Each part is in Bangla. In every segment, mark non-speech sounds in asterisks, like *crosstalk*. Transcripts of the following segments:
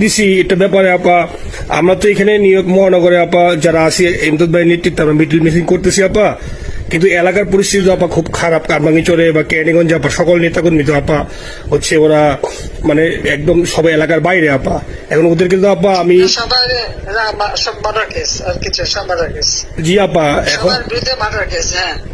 দিছি এটা ব্যাপারে আপা আমরা তো এখানে ইয়র্ক মহানগরে আপা যারা আছি এমদাদ ভাই নেতৃত্বে আমরা মিটিং মিটিং করতেছি আপা। কিন্তু এলাকার পরিস্থিতি আপা খুব খারাপ কারবাঙ্গিচরে বা ক্যানিগঞ্জ আপা সকল নেতাকর্মী তো আপা হচ্ছে ওরা মানে একদম সবাই এলাকার বাইরে আপা। এখন ওদের কিন্তু আপা আমি জি আপা এখন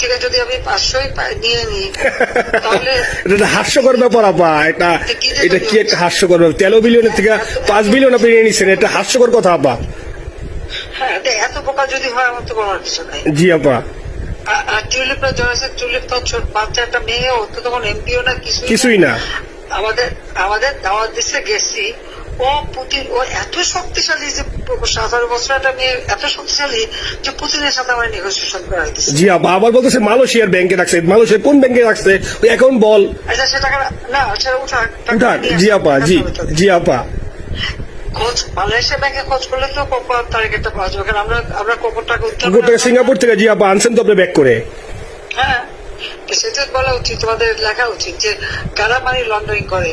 থেকে যদি আমি পাঁচশোই নিয়ে নিই তাহলে *laughs* এটা হাস্যকর ব্যাপার আপা। এটা এটা কি একটা হাস্যকর ব্যাপার? তেরো বিলিয়নের থেকে পাঁচ বিলিয়ন আপনি নিয়ে নিচ্ছেন এটা হাস্যকর কথা আপা। হ্যাঁ এত বোকা যদি হয় আমার তো বলার কিছু নাই। জি আপা। টিউলিপরা জয়েছে টিউলিপ তো বাচ্চা একটা মেয়ে ও তো তখন এমপিও না কিছুই না। আমাদের আমাদের দাওয়াত দেশে গেছি। ও পুতিন ও এত শক্তিশালী যে সতেরো বছর একটা মেয়ে এত শক্তিশালী যে পুতিনের সাথে আমার নেগোসিয়েশন করা হয়েছে জি আবার বলতেছে মালয়েশিয়ার ব্যাংকে রাখছে। মালয়েশিয়ার কোন ব্যাংকে রাখছে? অ্যাকাউন্ট বল। আচ্ছা সে টাকা না সেটা উঠা টাকা উঠান নিয়ে জি আপা জি জি আপা। খোঁজ মালয়েশিয়া ব্যাংকে খোঁজ করলে তো কোপার তারিখটা পাওয়া যাবে কারণ আমরা আমরা কোপার টাকা উত্তর সিঙ্গাপুর থেকে জি আপা আনছেন তো আপনি ব্যাক করে। হ্যাঁ। সেটা বলা উচিত তোমাদের লেখা উচিত যে কারা মানি লন্ডারিং করে?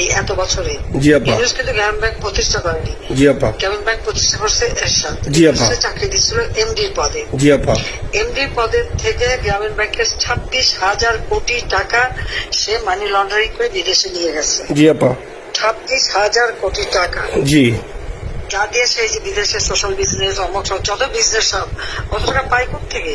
এই এত বছরে ইউনুস কিন্তু ব্যাংক প্রতিষ্ঠা করেনি। জি গ্রামীণ ব্যাংক প্রতিষ্ঠা করছে এরশাদ। চাকরি দিচ্ছিল এমডির পদে। এমডি পদের থেকে গ্রামীণ ব্যাংকের ছাব্বিশ হাজার কোটি টাকা সে মানি লন্ডারিং করে বিদেশে নিয়ে গেছে। ছাব্বিশ হাজার কোটি টাকা। জি। যা দিয়ে সেই যে বিদেশে সোশ্যাল বিজনেস অমক যত বিজনেস সব অত টাকা পাই থেকে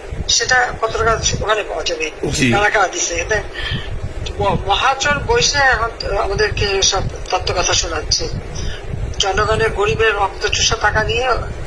সেটা কত টাকা ওখানে পাওয়া যাবে টাকা দিছে মহাচর বৈশে এখন আমাদেরকে সব তত্ত্ব কথা শোনাচ্ছে। জনগণের গরিবের রক্ত চুষা টাকা নিয়ে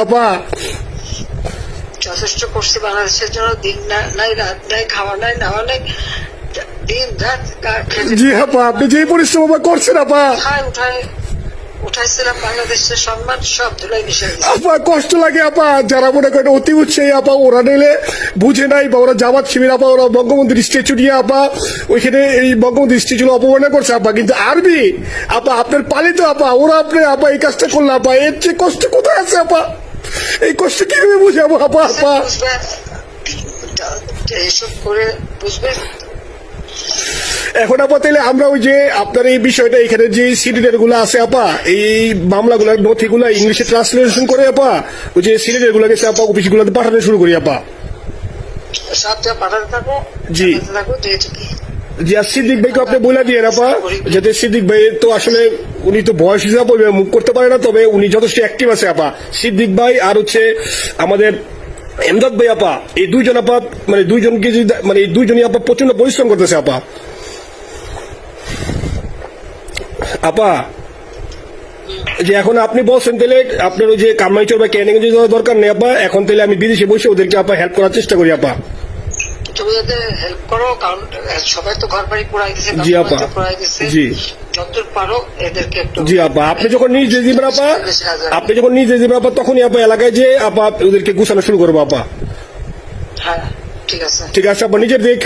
আপা যথেষ্ট করছে বাংলাদেশের জন্য দিন নাই রাত নাই খাওয়া নাই নাওয়া নাই দিন রাত জি আপা আপনি যে পরিশ্রম করছেন আপা। উঠায় উঠায় উঠাইছিলাম বাংলাদেশের সম্মান সব ধুলাই মিশে আপা কষ্ট লাগে আপা যারা মনে করেন অতি উৎসাহী আপা ওরা নিলে বুঝে নাই বা ওরা জামাত শিবির আপা ওরা বঙ্গবন্ধুর স্ট্যাচু নিয়ে আপা ওইখানে এই বঙ্গবন্ধুর স্ট্যাচু অপমাননা করছে আপা। কিন্তু আরবি আপা আপনার পালিত আপা ওরা আপনি আপা এই কাজটা করল আপা এর চেয়ে কষ্ট কোথায়? আছে আপা। এই কষ্ট কীভাবে বুঝাবো আপা আপা? এসব করে বুঝবে এখন আপা তাহলে আমরা ওই যে আপনার এই বিষয়টা এখানে যে সিলিন্ডারগুলো আছে আপা এই মামলাগুলো নথিগুলো ইংলিশে ট্রান্সলেশন করে আপা ওই যে সিলিন্ডারগুলো গেছে আপা অফিস গুলোতে পাঠানো শুরু করি আপা। পাঠাতে থাকো জি। থাকো যেহেতু কি জি আর সিদ্দিক ভাইকে আপনি বলে দিয়ে আপা, যাতে সিদ্দিক ভাই তো আসলে উনি তো বয়স হিসাবে মুখ করতে পারে না, তবে উনি যথেষ্ট অ্যাক্টিভ আছে, আপা। সিদ্দিক ভাই আর হচ্ছে আমাদের এমদাদ ভাই, আপা, এই দুইজন, আপা মানে দুইজনকে যদি মানে এই দুইজনই, আপা প্রচণ্ড পরিশ্রম করতেছে, আপা। আপা, যে এখন আপনি বলছেন তাহলে আপনার ওই যে কামাইচর বা ক্যানিং দরকার নেই, আপা, এখন তাহলে আমি বিদেশে বসে ওদেরকে, আপা হেল্প করার চেষ্টা করি, আপা। তুমি ওদের হেল্প করো কারণ সবাই তো ঘর বাড়ি পুরাই দিছে জি, আপা। জি। যতদূর পারো এদেরকে একটু জি আপা। আপনি যখন নিজ দিবেন আপা আপনি যখন নিজ দিবেন আপা তখনই আপা এলাকায় যে আপা ওদেরকে গুছানো শুরু করব আপা। হ্যাঁ ঠিক আছে। ঠিক আছে আপা নিজের খেয়াল